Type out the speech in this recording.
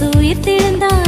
இயேசு உயிர் தெழுந்தார்